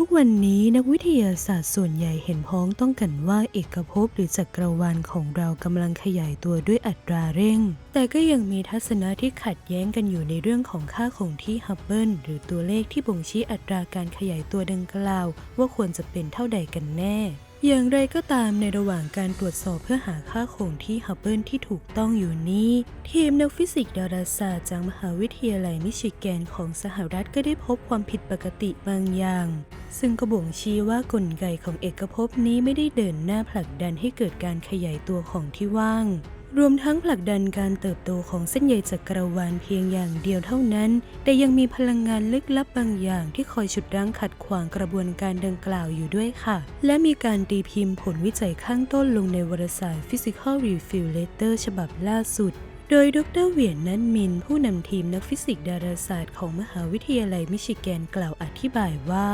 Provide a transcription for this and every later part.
ุกวันนี้นักวิทยาศาสตร์ส่วนใหญ่เห็นพ้องต้องกันว่าเอกภพหรือจักรวาลของเรากำลังขยายตัวด้วยอัตราเร่ง แต่ก็ยังมีทัศนะที่ขัดแย้งกันอยู่ในเรื่องของค่าคงที่ฮับเบิลหรือตัวเลขที่บ่งชี้อัตราการขยายตัวดังกล่าว ว่าควรจะเป็นเท่าใดกันแน่ อย่างไรก็ตามในระหว่างการตรวจสอบเพื่อหาค่าคงที่ฮับเบิลที่ถูกต้องอยู่นี้ ทีมนักฟิสิกส์ดาราศาสตร์จากมหาวิทยาลัยมิชิแกนของสหรัฐก็ได้พบความผิดปกติบางอย่าง ซึ่งก็บ่งชี้ว่ากลไกของเอกภพนี้ไม่ได้เดินหน้าผลักดันให้เกิดการขยายตัวของที่ว่าง รวมทั้งผลักดันการเติบโตของเส้นใยจักรวาลเพียงอย่างเดียวเท่านั้น แต่ยังมีพลังงานลึกลับบางอย่างที่คอยฉุดรั้งขัดขวางกระบวนการดังกล่าวอยู่ด้วยค่ะ และมีการตีพิมพ์ผลวิจัยข้างต้นลงในวารสาร Physical Review Letter ฉบับล่าสุดโดยดรเหวียนนันมิน ผู้นำทีมนักฟิสิกส์ดาราศาสตร์ของมหาวิทยาลัยมิชิแกนกล่าวอธิบายว่า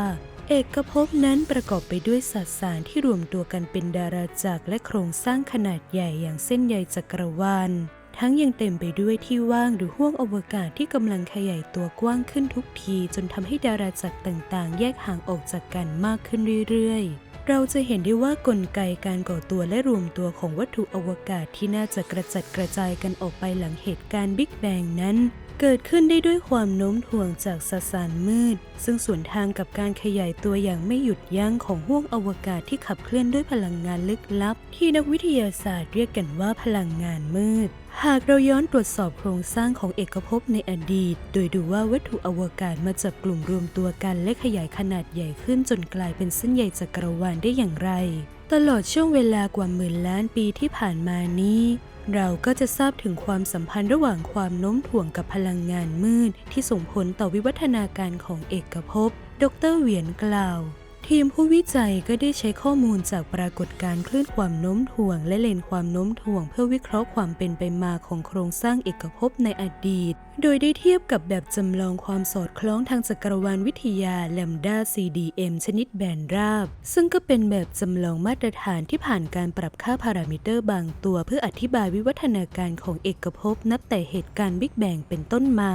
เอกภพนั้นประกอบไปด้วยสสารที่รวมตัวกันเป็นดาราจักรและโครงสร้างขนาดใหญ่อย่างเส้นใยจักรวาล ทั้งยังเต็มไปด้วยที่ว่างหรือห้วงอวกาศที่กำลังขยายตัวกว้างขึ้นทุกทีจนทำให้ดาราจักรต่างๆ แยกห่างออกจากกันมากขึ้นเรื่อยๆเราจะเห็นได้ว่ากลไกการก่อตัวและรวมตัวของวัตถุอวกาศที่น่าจะกระจัดกระจายกันออกไปหลังเหตุการณ์บิ๊กแบงนั้น เกิดขึ้นได้ด้วยความโน้มถ่วงจากสสารมืด ซึ่งสวนทางกับการขยายตัวอย่างไม่หยุดยั้งของห้วงอวกาศที่ขับเคลื่อนด้วยพลังงานลึกลับ ที่นักวิทยาศาสตร์เรียกกันว่าพลังงานมืด หากเราย้อนตรวจสอบโครงสร้างของเอกภพในอดีต โดยดูว่าวัตถุอวกาศมาจากกลุ่มรวมตัวกันและขยายขนาดใหญ่ขึ้นจนกลายเป็นเส้นใยจักรวาลได้อย่างไร ตลอดช่วงเวลากว่าหมื่นล้านปีที่ผ่านมานี้ เราก็จะทราบถึงความสัมพันธ์ระหว่างความโน้มถ่วงกับพลังงานมืด ที่ส่งผลต่อวิวัฒนาการของเอกภพ ดร เหวียนกล่าว ทีมผู้วิจัยก็ได้ใช้ข้อมูลจากปรากฏการณ์คลื่นความโน้มถ่วง และเลนความโน้มถ่วง เพื่อวิเคราะห์ความเป็นไปมาของโครงสร้างเอกภพในอดีต โดยได้เทียบกับแบบจำลองความสอดคล้องทางจักรวาลวิทยาแลมดา CDM ชนิดแบนราบ ซึ่งก็เป็นแบบจำลองมาตรฐานที่ผ่านการปรับค่าพารามิเตอร์บางตัว เพื่ออธิบายวิวัฒนาการของเอกภพนับแต่เหตุการณ์บิ๊กแบงเป็นต้นมา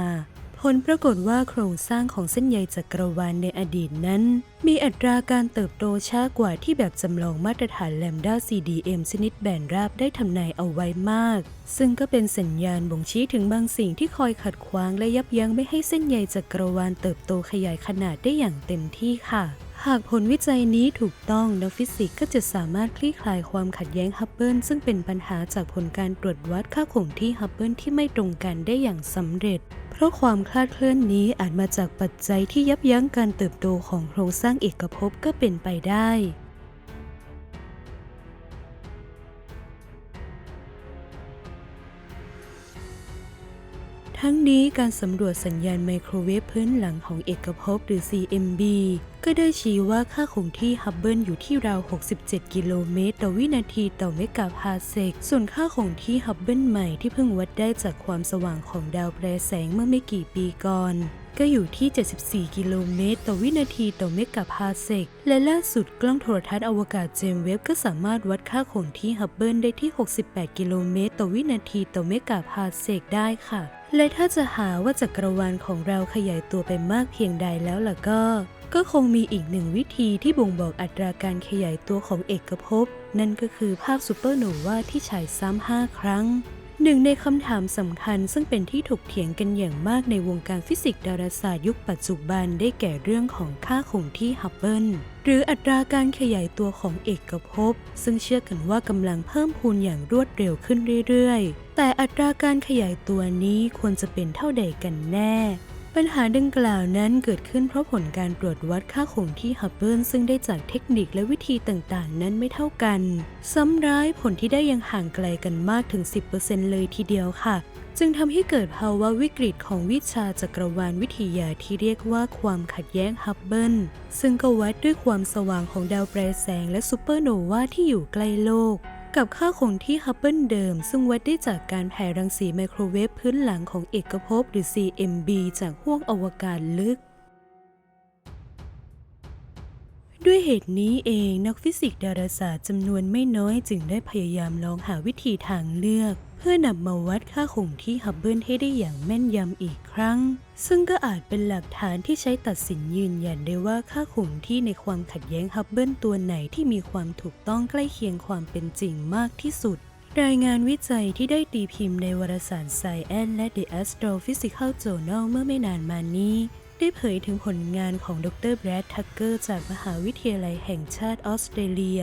ผลปรากฏว่าโครงสร้างของเส้นใยจักรวาลในอดีตนั้น มีอัตราการเติบโตช้ากว่าที่แบบจำลองมาตรฐานแลมดา CDM ชนิดแบนราบได้ทำนายเอาไว้มาก ซึ่งก็เป็นสัญญาณบ่งชี้ถึงบางสิ่งที่คอยขัดขวางและยับยั้งไม่ให้เส้นใยจักรวาลเติบโตขยายขนาดได้อย่างเต็มที่ค่ะ หากผลวิจัยนี้ถูกต้องนักฟิสิกส์ก็จะสามารถคลี่คลายความขัดแย้งฮับเบิลซึ่งเป็นปัญหาจากผลการตรวจวัดค่าคงที่ฮับเบิลที่ไม่ตรงกันได้อย่างสำเร็จ เพราะความคลาดเคลื่อนนี้อาจมาจากปัจจัยที่ยับยั้งการเติบโตของโครงสร้างเอกภพก็เป็นไปได้ ทั้งนี้การสำรวจสัญญาณไมโครเวฟพื้นหลังของเอกภพหรือ CMB ก็ได้ชี้ว่าค่าคงที่ฮับเบิลอยู่ที่ราว 67 กิโลเมตร ต่อวินาทีต่อเมกะพาเซก ส่วนค่าคงที่ฮับเบิลใหม่ที่เพิ่งวัดได้จากความสว่างของดาวแปรแสงเมื่อไม่กี่ปีก่อน ก็อยู่ที่ 74 กิโลเมตร ต่อวินาทีต่อเมกะพาเซก และล่าสุดกล้องโทรทัศน์อวกาศเจมเว็บก็สามารถวัดค่าคงที่ฮับเบิลได้ที่ 68 กิโลเมตร ต่อวินาทีต่อเมกะพาเซกได้ค่ะ และถ้าจะหาว่าจักรวาลของเราขยายตัวไปมากเพียงใดแล้วล่ะก็ ก็คงมีอีกหนึ่งวิธีที่บ่งบอกอัตราการขยายตัวของเอกภพ นั่นก็คือภาพซูเปอร์โนวาที่ฉายซ้ำห้าครั้ง หนึ่งในคำถามสำคัญซึ่งเป็นที่ถกเถียงกันอย่างมากในวงการฟิสิกส์ดาราศาสตร์ยุคปัจจุบันได้แก่เรื่องของค่าคงที่ฮับเบิลหรืออัตราการขยายตัวของเอกภพ ซึ่งเชื่อกันว่ากำลังเพิ่มพูนอย่างรวดเร็วขึ้นเรื่อยๆ แต่อัตราการขยายตัวนี้ควรจะเป็นเท่าใดกันแน่ ปัญหาดังกล่าวนั้นเกิดขึ้นเพราะผลการตรวจวัดค่าคงที่ฮับเบิลซึ่งได้จากเทคนิคและวิธีต่างๆ นั้นไม่เท่ากันซ้ำร้ายผลที่ได้ยังห่างไกลกันมากถึง 10%เลยทีเดียวค่ะ จึงทำให้เกิดภาวะวิกฤตของวิชาจักรวาลวิทยาที่เรียกว่าความขัดแย้งฮับเบิลซึ่งก็วัดด้วยความสว่างของดาวแปรแสงและซูเปอร์โนวาที่อยู่ใกล้โลก กับค่าคงที่ฮับเบิลเดิม ซึ่งวัดได้จากการแผ่รังสีไมโครเวฟพื้นหลังของเอกภพหรือ CMB จากห้วงอวกาศลึก ด้วยเหตุนี้เองนักฟิสิกส์ดาราศาสตร์จำนวนไม่น้อยจึงได้พยายามลองหาวิธีทางเลือก เพื่อนำมาวัดค่าคงที่ฮับเบิลให้ได้อย่างแม่นยำอีกครั้ง ซึ่งก็อาจเป็นหลักฐานที่ใช้ตัดสินยืนยันได้ว่าค่าคงที่ในความขัดแย้งฮับเบิลตัวไหนที่มีความถูกต้องใกล้เคียงความเป็นจริงมากที่สุด รายงานวิจัยที่ได้ตีพิมพ์ในวารสาร Science และ The Astrophysical Journal เมื่อไม่นานมานี้ ได้เผยถึงผลงานของดรแบรดทักเกอร์จากมหาวิทยาลัยแห่งชาติออสเตรเลีย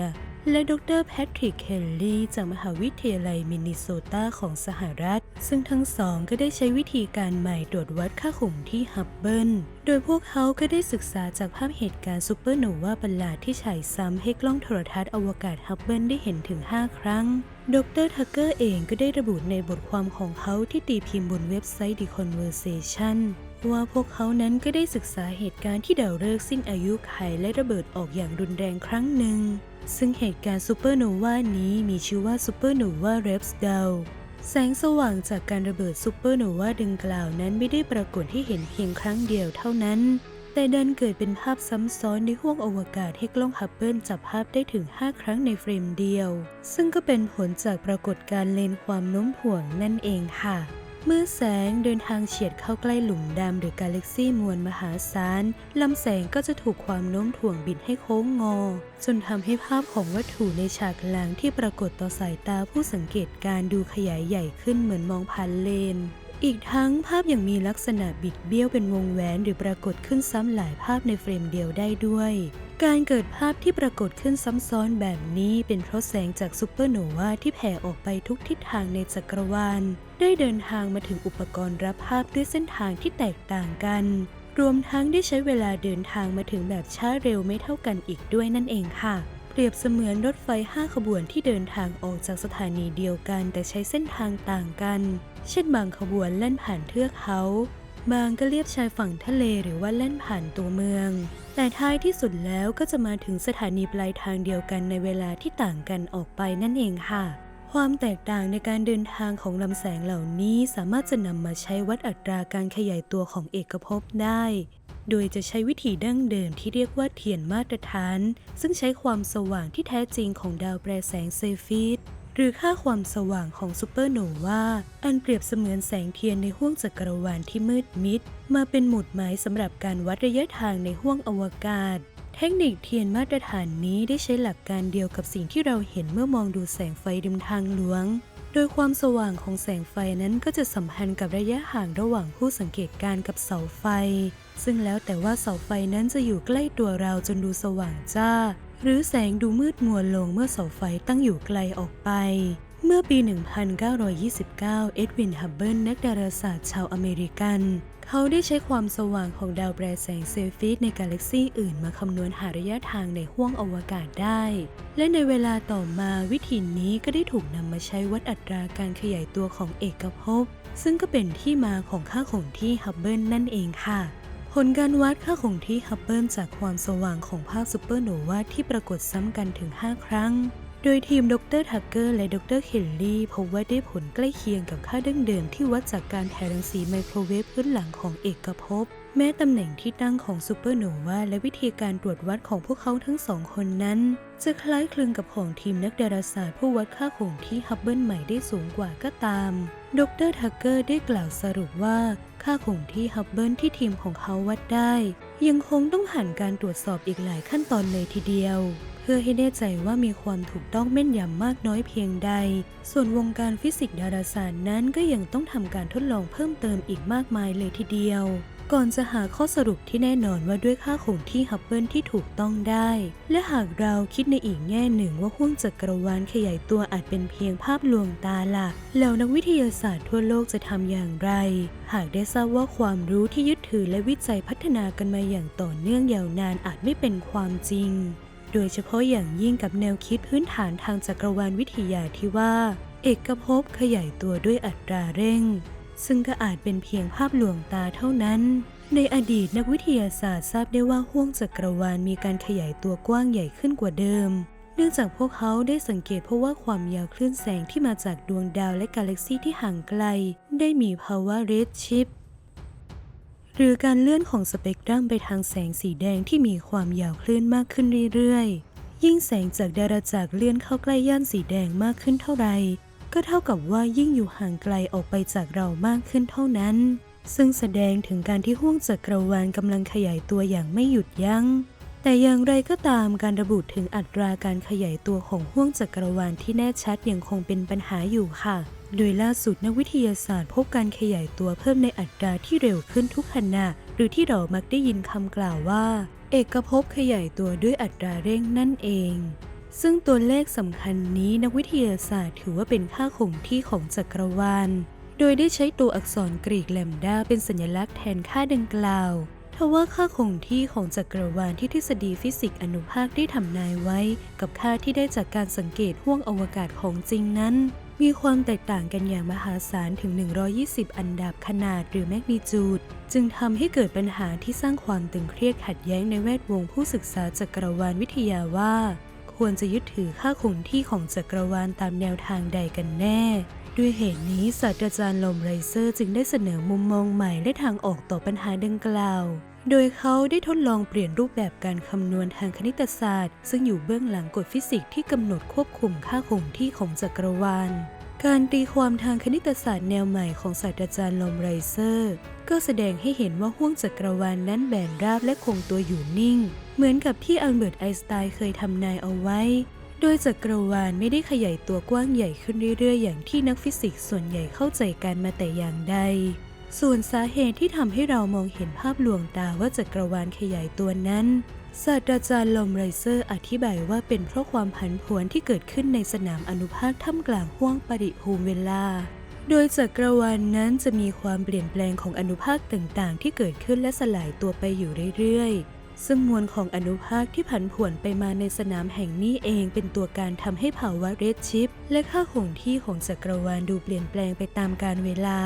และดรแพทริกเคลลี่จากมหาวิทยาลัยมินนิโซตาของสหรัฐ ซึ่งทั้งสองก็ได้ใช้วิธีการใหม่ตรวจวัดค่าคงที่ฮับเบิลโดยพวกเขาก็ได้ศึกษาจากภาพเหตุการณ์ซูเปอร์โนวาประหลาดที่ฉายซ้ำให้กล้องโทรทัศน์อวกาศฮับเบิลได้เห็นถึง 5 ครั้ง ดรทักเกอร์เองก็ได้ระบุในบทความของเขาที่ตีพิมพ์บนเว็บไซต์ The Conversation ว่าพวกเขานั้นก็ได้ศึกษาเหตุการณ์ที่ดาวฤกษ์สิ้นอายุไขและระเบิดออกอย่างรุนแรงครั้งหนึ่ง ซึ่งเหตุการณ์ซูเปอร์โนวานี้มีชื่อว่าซูเปอร์โนวาเรปส์ดาวแสงสว่างจากการระเบิดซูเปอร์โนวาดังกล่าวนั้นไม่ได้ปรากฏให้เห็นเพียงครั้งเดียวเท่านั้น แต่ดันเกิดเป็นภาพซ้ำซ้อนในห้วงอวกาศให้กล้องฮับเบิลจับภาพได้ถึง 5 ครั้งในเฟรมเดียว ซึ่งก็เป็นผลจากปรากฏการณ์เลนความโน้มถ่วงนั่นเองค่ะ เมื่อแสงเดินทางเฉียดเข้าใกล้หลุมดำหรือกาแล็กซี่มวลมหาศาลลำแสงก็จะถูกความโน้มถ่วงบิดให้โค้งงอ จนทำให้ภาพของวัตถุในฉากหลังที่ปรากฏต่อสายตาผู้สังเกตการณ์ดูขยายใหญ่ขึ้นเหมือนมองผ่านเลน อีกทั้งภาพยังมีลักษณะบิดเบี้ยวเป็นวงแหวนหรือปรากฏขึ้นซ้ำหลายภาพในเฟรมเดียวได้ด้วย การเกิดภาพที่ปรากฏขึ้นซ้ำซ้อนแบบนี้เป็นเพราะแสงจากซูเปอร์โนวาที่แผ่ออกไปทุกทิศทางในจักรวาล ได้เดินทางมาถึงอุปกรณ์รับภาพด้วยเส้นทางที่แตกต่างกัน รวมทั้งได้ใช้เวลาเดินทางมาถึงแบบช้าเร็วไม่เท่ากันอีกด้วยนั่นเองค่ะ เปรียบเสมือนรถไฟ 5 ขบวนที่เดินทางออกจากสถานีเดียวกัน แต่ใช้เส้นทางต่างกัน เช่นบางขบวนแล่นผ่านเทือกเขา บางก็เลียบชายฝั่งทะเลหรือว่าแล่นผ่านตัวเมือง แต่ท้ายที่สุดแล้วก็จะมาถึงสถานีปลายทางเดียวกันในเวลาที่ต่างกันออกไปนั่นเองค่ะ ความแตกต่างในการเดินทางของลำแสงเหล่านี้สามารถจะนำมาใช้วัดอัตราการขยายตัวของเอกภพได้ โดยจะใช้วิธีดั้งเดิมที่เรียกว่าเทียนมาตรฐาน ซึ่งใช้ความสว่างที่แท้จริงของดาวแปรแสงเซฟิส หรือค่าความสว่างของซูเปอร์โนวา อันเปรียบเสมือนแสงเทียนในห้วงจักรวาลที่มืดมิด มาเป็นหมุดหมายสำหรับการวัดระยะทางในห้วงอวกาศ เทคนิคเทียนมาตรฐานนี้ได้ใช้หลักการเดียวกับสิ่งที่เราเห็นเมื่อมองดูแสงไฟริมทางหลวง โดยความสว่างของแสงไฟนั้นก็จะสัมพันธ์กับระยะห่างระหว่างผู้สังเกตการณ์กับเสาไฟ ซึ่งแล้วแต่ว่าเสาไฟนั้นจะอยู่ใกล้ตัวเราจนดูสว่างจ้า หรือแสงดูมืดมัวลงเมื่อเสาไฟตั้งอยู่ไกลออกไป เมื่อปี 1929 เอ็ดวิน ฮับเบิลนักดาราศาสตร์ชาวอเมริกัน เขาได้ใช้ความสว่างของดาวแปรแสงเซฟิสในกาแล็กซีอื่นมาคำนวณหาระยะทางในห้วงอวกาศได้ และในเวลาต่อมาวิธีนี้ก็ได้ถูกนำมาใช้วัดอัตราการขยายตัวของเอกภพซึ่งก็เป็นที่มาของค่าคงที่ฮับเบิลนั่นเองค่ะ ผลการวัดค่าคงที่ฮับเบิลจากความสว่างของภาพซูเปอร์โนวาที่ปรากฏซ้ำกันถึง 5 ครั้ง โดยทีมดรทักเกอร์และดรเคลลี่พบว่าได้ผลใกล้เคียงกับค่าดั้งเดิมที่วัดจากการแผ่รังสีไมโครเวฟพื้นหลังของเอกภพ แม้ตำแหน่งที่ตั้งของซูเปอร์โนวาและวิธีการตรวจวัดของพวกเขาทั้งสองคนนั้น จะคล้ายคลึงกับของทีมนักดาราศาสตร์ผู้วัดค่าคงที่ฮับเบิลใหม่ได้สูงกว่าก็ตามดรทักเกอร์ได้กล่าวสรุปว่า ค่าคงที่ฮับเบิลที่ทีมของเขาวัดได้ ยังคงต้องผ่านการตรวจสอบอีกหลายขั้นตอนเลยทีเดียว เพื่อให้แน่ใจว่ามีความถูกต้องแม่นยำมากน้อยเพียงใด ส่วนวงการฟิสิกส์ดาราศาสตร์นั้นก็ยังต้องทำการทดลองเพิ่มเติมอีกมากมายเลยทีเดียว ก่อนจะหาข้อสรุปที่แน่นอนว่าด้วยค่าคงที่ฮับเบิลที่ถูกต้องได้ และหากเราคิดในอีกแง่หนึ่งว่าห้วงจักรวาลขยายตัวอาจเป็นเพียงภาพลวงตาหล่ะแล้วนักวิทยาศาสตร์ทั่วโลกจะทำอย่างไร หากได้ทราบว่าความรู้ที่ยึดถือและวิจัยพัฒนากันมาอย่างต่อเนื่องยาวนานอาจไม่เป็นความจริง โดยเฉพาะอย่างยิ่งกับแนวคิดพื้นฐานทางจักรวาลวิทยาที่ว่า เอกภพขยายตัวด้วยอัตราเร่ง ซึ่งก็อาจเป็นเพียงภาพลวงตาเท่านั้น ในอดีตนักวิทยาศาสตร์ทราบได้ว่าห้วงจักรวาลมีการขยายตัวกว้างใหญ่ขึ้นกว่าเดิม เนื่องจากพวกเขาได้สังเกตเพราะว่าความยาวคลื่นแสงที่มาจากดวงดาวและกาแล็กซีที่ห่างไกล ได้มีภาวะเรดชิปหรือการเลื่อนของสเปกตรัมไปทางแสงสีแดงที่มีความยาวคลื่นมากขึ้นเรื่อยๆ ยิ่งแสงจากดาราจักรเลื่อนเข้าใกล้ย่านสีแดงมากขึ้นเท่าไหร่ ก็ก็เท่ากับว่ายิ่งอยู่ห่างไกลออกไปจากเรามากขึ้นเท่านั้น ซึ่งแสดงถึงการที่ห้วงจักรวาลกำลังขยายตัวอย่างไม่หยุดยัง้ง แต่อย่างไรก็ตามการระบุถึงอัตราการขยายตัวของห้วงจักรวาลที่แน่ชัดยังคงเป็นปัญหาอยู่ค่ะ โดยล่าสุดนักวิทยาศาสตร์พบการขยายตัวเพิ่มในอัตราที่เร็วขึ้นทุกขณะ หรือที่เรามักได้ยินคำกล่าวว่า เอกภพขยายตัวด้วยอัตราเร่งนั่นเอง ซึ่งตัวเลขสำคัญนี้นักวิทยาศาสตร์ถือว่าเป็นค่าคงที่ของจักรวาล โดยได้ใช้ตัวอักษรกรีกแลมดาเป็นสัญลักษณ์แทนค่าดังกล่าวทว่าค่าคงที่ของจักรวาลที่ทฤษฎีฟิสิกส์อนุภาคได้ทำนายไว้ กับค่าที่ได้จากการสังเกตห้วงอวกาศของจริงนั้น มีความแตกต่างกันอย่างมหาศาลถึง 120 อันดับขนาดหรือแมกนิจูด จึงทำให้เกิดปัญหาที่สร้างความตึงเครียดขัดแย้งในแวดวงผู้ศึกษาจักรวาลวิทยาว่า ควรจะยึดถือค่าคงที่ของจักรวาลตามแนวทางใดกันแน่ ด้วยเหตุนี้ศาสตราจารย์ลมไรเซอร์จึงได้เสนอมุมมองใหม่และทางออกต่อปัญหาดังกล่าวโดยเขาได้ทดลองเปลี่ยนรูปแบบการคำนวณทางคณิตศาสตร์ ซึ่งอยู่เบื้องหลังกฎฟิสิกส์ที่กำหนดควบคุมค่าคงที่ของจักรวาล การตีความทางคณิตศาสตร์แนวใหม่ของศาสตราจารย์ลอมไรเซอร์ ก็แสดงให้เห็นว่าห้วงจักรวาลนั้นแบนราบและคงตัวอยู่นิ่ง เหมือนกับที่อัลเบิร์ตไอน์สไตน์เคยทำนายเอาไว้ โดยจักรวาลไม่ได้ขยายตัวกว้างใหญ่ขึ้นเรื่อยๆ อย่างที่นักฟิสิกส์ส่วนใหญ่เข้าใจกันมาแต่อย่างใด ส่วนสาเหตุที่ทำให้เรามองเห็นภาพลวงตาว่าจักรวาลขยายตัวนั้น ศาสตราจารย์ลมไรเซอร์อธิบายว่าเป็นเพราะความผันผวนที่เกิดขึ้นในสนามอนุภาคท่ามกลางห้วงปริภูมิเวลา โดยจักรวาลนนั้นจะมีความเปลี่ยนแปลงของอนุภาคต่างๆ ที่เกิดขึ้นและสลายตัวไปอยู่เรื่อยๆ ซึ่งมวลของอนุภาคที่ผันผวนไปมาในสนามแห่งนี้เองเป็นตัวการทำให้ภาวะเรดชิปและค่าคงที่ของจักรวาลดูเปลี่ยนแปลงไปตามกาลเวลา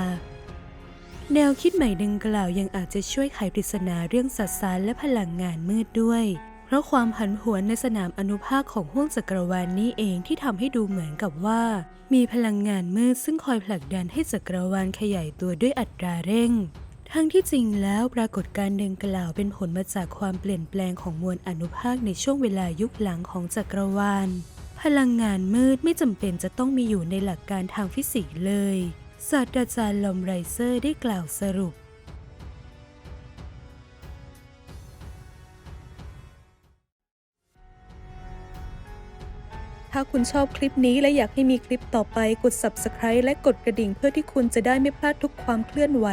แนวคิดใหม่ดังกล่าวยังอาจจะช่วยไขปริศนาเรื่องสัสารและพลังงานมืดด้วย เพราะความผันผวนในสนามอนุภาคของห้วงจักรวาลนี้เองที่ทำให้ดูเหมือนกับว่า มีพลังงานมืดซึ่งคอยผลักดันให้จักรวาลขยายตัวด้วยอัตราเร่ง ทั้งที่จริงแล้วปรากฏการณ์ดังกล่าวเป็นผลมาจากความเปลี่ยนแปลงของมวลอนุภาคในช่วงเวลายุคหลังของจักรวาล พลังงานมืดไม่จำเป็นจะต้องมีอยู่ในหลักการทางฟิสิกส์เลย ศาสตราจารย์ลอมไรเซอร์ได้กล่าวสรุป ถ้าคุณชอบคลิปนี้และอยากให้มีคลิปต่อไปกด subscribe และกดกระดิ่งเพื่อที่คุณจะได้ไม่พลาดทุกความเคลื่อนไหว